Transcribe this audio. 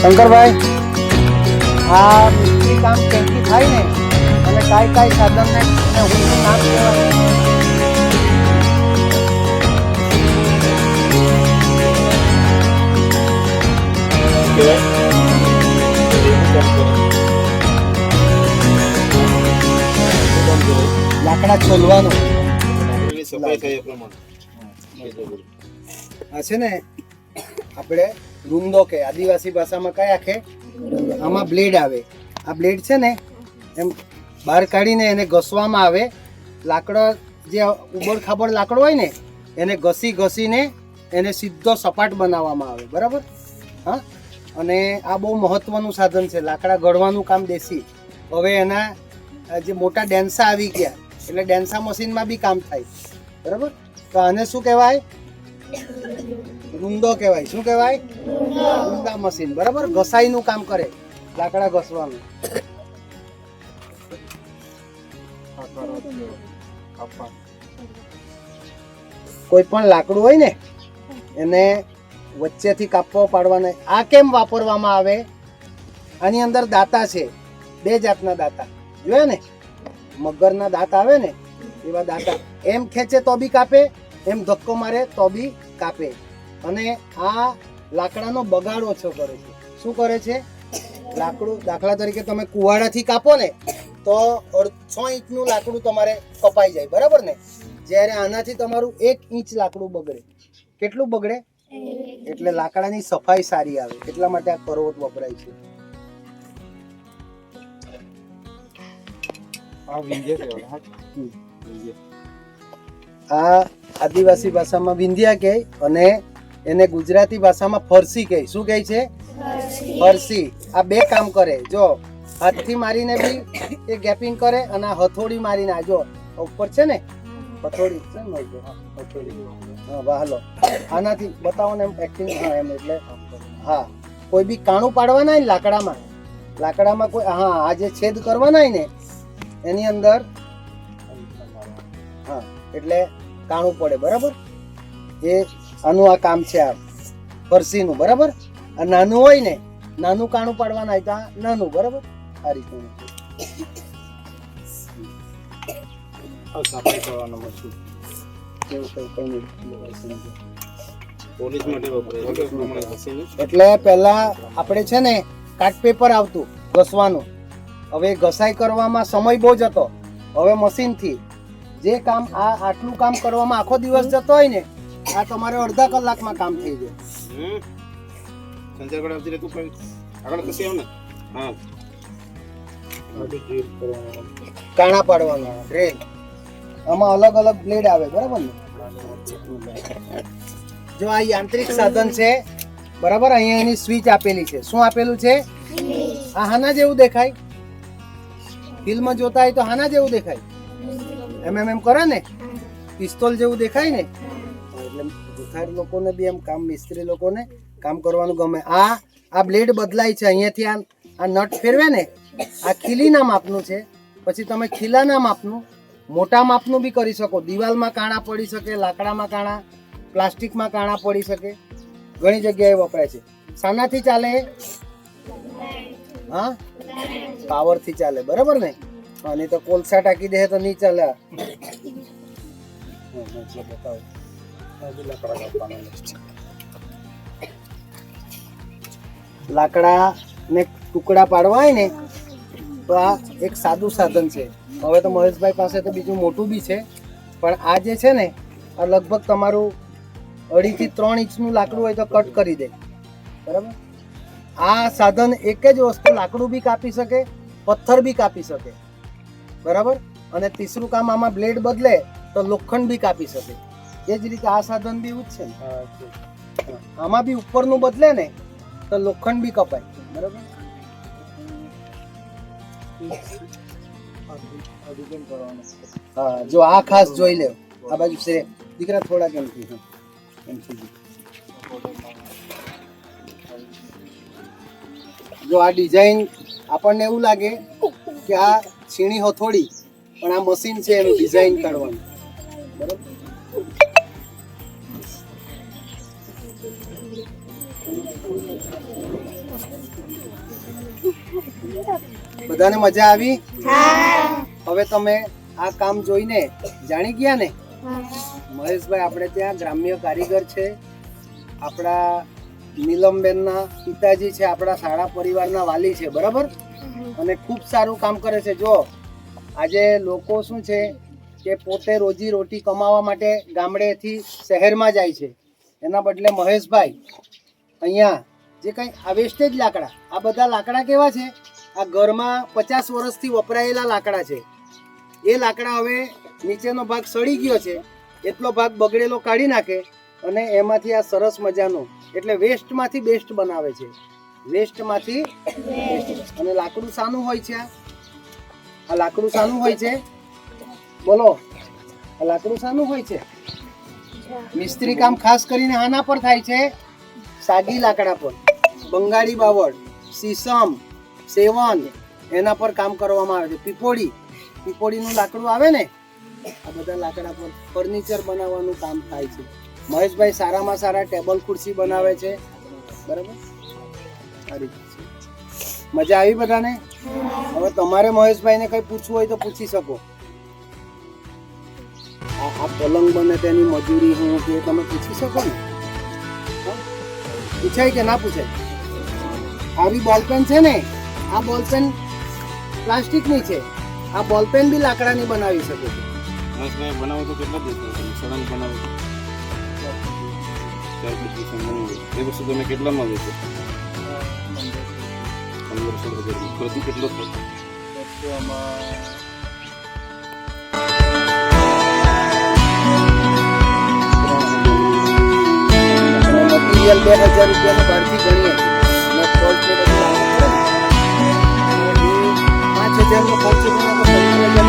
શંકરભાઈ? આ મિસ્ત્રી કામ ક્યાંથી થાય ને? અને કાંઈ કાંઈ સાધનને હું કામ કહેવાય. લાકડા છોલવાનો. આ છે ને? આપણે રૂંદો કે આદિવાસી ભાષામાં કયા આખે આમાં બ્લેડ આવે. આ બ્લેડ છે ને, એમ બહાર કાઢીને એને ઘસવામાં આવે. લાકડો જે ઉબડ ખાબડ લાકડો હોય ને, એને ઘસી ઘસીને એને સીધો સપાટ બનાવવામાં આવે. બરાબર? હા? અને આ બહુ મહત્ત્વનું સાધન છે. લાકડા ઘડવાનું કામ દેશી. હવે એના જે મોટા ડેન્સા આવી ગયા, એટલે ડેન્સા મશીનમાં બી કામ થાય. બરાબર? તો આને શું કહેવાય? રૂંદો કહેવાય. શું કહેવાય? રૂંદા મશીન બરાબર? ઘસાઈનું કામ કરે. લાકડા ઘસવાનું. કોઈ પણ લાકડું હોય ને, એને વચ્ચેથી કાપવા પાડવાના. આ કેમ વાપરવામાં આવે? આની અંદર દાંતા છે. બે જાતના દાંતા. જોયા ને? મગરના દાંત આવે ને, એવા દાંતા. એમ ખેંચે તો બી કાપે, એમ ધક્કો મારે તો બી કાપે. અને આ લાકડાનો બગાડ ઓછો કરે છે. શું કરે છે? લાકડું દાખલા તરીકે તમે કુવાડાથી કાપો ને તો છ ઇંચનું લાકડું તમારે કપાઈ જાય બરાબર ને? જ્યારે આનાથી તમારું એક ઇંચ લાકડું બગડે. કેટલું બગડે? એટલે લાકડાની સફાઈ સારી આવે એટલા માટે આ કરવટ વપરાય છે. આ આદિવાસી ભાષામાં વિંધ્યા કહે અને એને ગુજરાતી ભાષામાં ફરસી કહે. શું કહે છે? ફરસી. આ બે કામ કરે. જો હાથથી મારીને બી એ ગેપિંગ કરે અને આ હથોડી મારીને આ જો ઉપર છે ને? હથોડી છે ને હથોડી. હા વાહ હાલો. આનાથી બતાવો ને એમ એક્ટિંગ હા એમ એટલે. હા. કોઈ બી કાણું પાડવાના હોય ને લાકડામાં લાકડામાં કોઈ હા આ જે છેદ કરવાના હોય ને એની અંદર હા એટલે કાણું પડે બરાબર? એ આનું આ કામ છે આ ફરસીનું બરાબર? આ નાનું હોય ને નાનું કાણું પાડવાના હોય તો નાનું બરાબર? આ રીતનું. એવું કંઈ કંઈ પોલીસ માટે વપરાય છે પ્રમાણે ઘસીને એટલે પહેલા આપણે છે ને કાટ પેપર આવતું ઘસવાનું. હવે ઘસાઈ કરવામાં સમય બહુ જતો હવે મશીનથી. જે કામ આ આટલું કામ કરવામાં આખો દિવસ જતો હોય ને આ તમારે અડધા કલાકમાં કામ થઈ જાય સંજય આવતી રહેતું પણ. આગળ ઘસી આવ ને. હા. કાણા પાડવાના ડ્રેલ આમાં અલગ અલગ બ્લેડ આવે બરાબર ને? જો આ યાંત્રિક સાધન છે બરાબર? અહીંયા એની સ્વિચ આપેલી છે. શું આપેલું છે? આ હાના જેવું દેખાય? ફિલ્મ જોતા હોય તો હાના જેવું દેખાય? એમ એમ એમ કરે ને? પિસ્તોલ જેવું દેખાય ને? એટલે લોકોને બી એમ કામ, મિસ્ત્રી લોકોને કામ કરવાનું ગમે. આ આ બ્લેડ બદલાય છે અહીંયાથી આ આ નટ ફેરવે ને, આ ખીલીના માપનું છે. પછી તમે ખીલાના માપનું, મોટા માપનું બી કરી શકો. દિવાલમાં કાણા પડી શકે, લાકડામાં કાણા, પ્લાસ્ટિકમાં કાણા પડી શકે. ઘણી જગ્યાએ વપરાય છે. શાનાથી ચાલે? હા? પાવરથી ચાલે. બરાબર ને? અને તો કોલસા ટાકી દે તો નહીં ચાલે બતાવો. લાકડા ને ટુકડા પાડવા હોય ને, તો આ એક સાદું સાધન છે. હવે તો મહેશભાઈ પાસે તો બીજું મોટું બી છે. પણ આ જે છે ને, આ લગભગ તમારું અઢીથી ત્રણ ઇંચનું લાકડું હોય તો કટ કરી દે. બરાબર? આ સાધન એક જ વસ્તુ લાકડું બી કાપી શકે, પથ્થર બી કાપી શકે. બરાબર? અને તીસરું કામ આમાં બ્લેડ બદલે તો લોખંડ બી કાપી શકે. એ જ રીતે આ સાધન બી એવું જ છે ને. આમાં બી ઉપરનું બદલે ને તો લોખંડ બી કપાય. બરાબર? હા જો આ ખાસ જોઈ લે આ બાજુ છે. દીકરા થોડા કેમથી હા એમથી જ. જો આ ડિઝાઇન આપણને એવું લાગે કે આ છીણી હથોડી પણ આ મશીન છે એનું ડિઝાઇન કાઢવાનું. બરાબર? બધાને મજા આવી? હવે તમે આ કામ જોઈને જાણી ગયા ને? મહેશભાઈ આપણે ત્યાં ગ્રામ્ય કારીગર છે. આપણા નીલમબેનના પિતાજી છે આપણા શાળા પરિવારના વાલી છે બરાબર? અને ખૂબ સારું કામ કરે છે. જો આજે લોકો શું છે કે પોતે રોજી રોટી કમાવા માટે ગામડેથી શહેરમાં જાય છે. એના બદલે મહેશભાઈ અહીંયા જે કંઈ આ વેસ્ટેજ લાકડા. આ બધા લાકડા કેવા છે? આ ઘરમાં પચાસ વર્ષથી વપરાયેલા લાકડા છે. એ લાકડા હવે નીચેનો ભાગ સડી ગયો છે. એટલો ભાગ બગડેલો કાઢી નાખે અને એમાંથી આ સરસ મજાનું એટલે વેસ્ટમાંથી બેસ્ટ બનાવે છે. વેસ્ટમાંથી અને લાકડું શાનું હોય છે આ. લાકડું શાનું હોય છે. બોલો આ લાકડું શાનું હોય છે? મિસ્ત્રી કામ ખાસ કરીને આના પર થાય છે. સાગી લાકડા પર. બંગાળી બાવળ સીસમ સેવન એના પર કામ કરવામાં આવે છે. પીપોડી પીપોડીનું લાકડું આવે ને, આ બધા લાકડા પર ફર્નિચર બનાવવાનું કામ થાય છે. મહેશભાઈ સારામાં સારા ટેબલ ખુરશી બનાવે છે. બરાબર? સારી. મજા આવી બધાને? હવે તમારે મહેશભાઈને કંઈ પૂછવું હોય તો પૂછી શકો. આ પલંગ બને તેની મજૂરી હું કે તમે પૂછી શકો ને? પૂછાય કે ના પૂછાય? આવી બોલપેન છે ને આ બોલપેન પ્લાસ્ટિકની છે આ બોલપેન બી લાકડાની બનાવી શકે છે મહેશભાઈ બનાવો તો કેટલા દિવસ સળંગ બનાવો ચાર પાંચ દિવસ બનાવો એ વસ્તુ તમે કેટલામાં વેચો પંદરસો રૂપિયા પ્રતિ કેટલો બે હજાર રૂપિયાનું બહારથી ગણીએ લાવવું પડે ને. અને એ પાંચ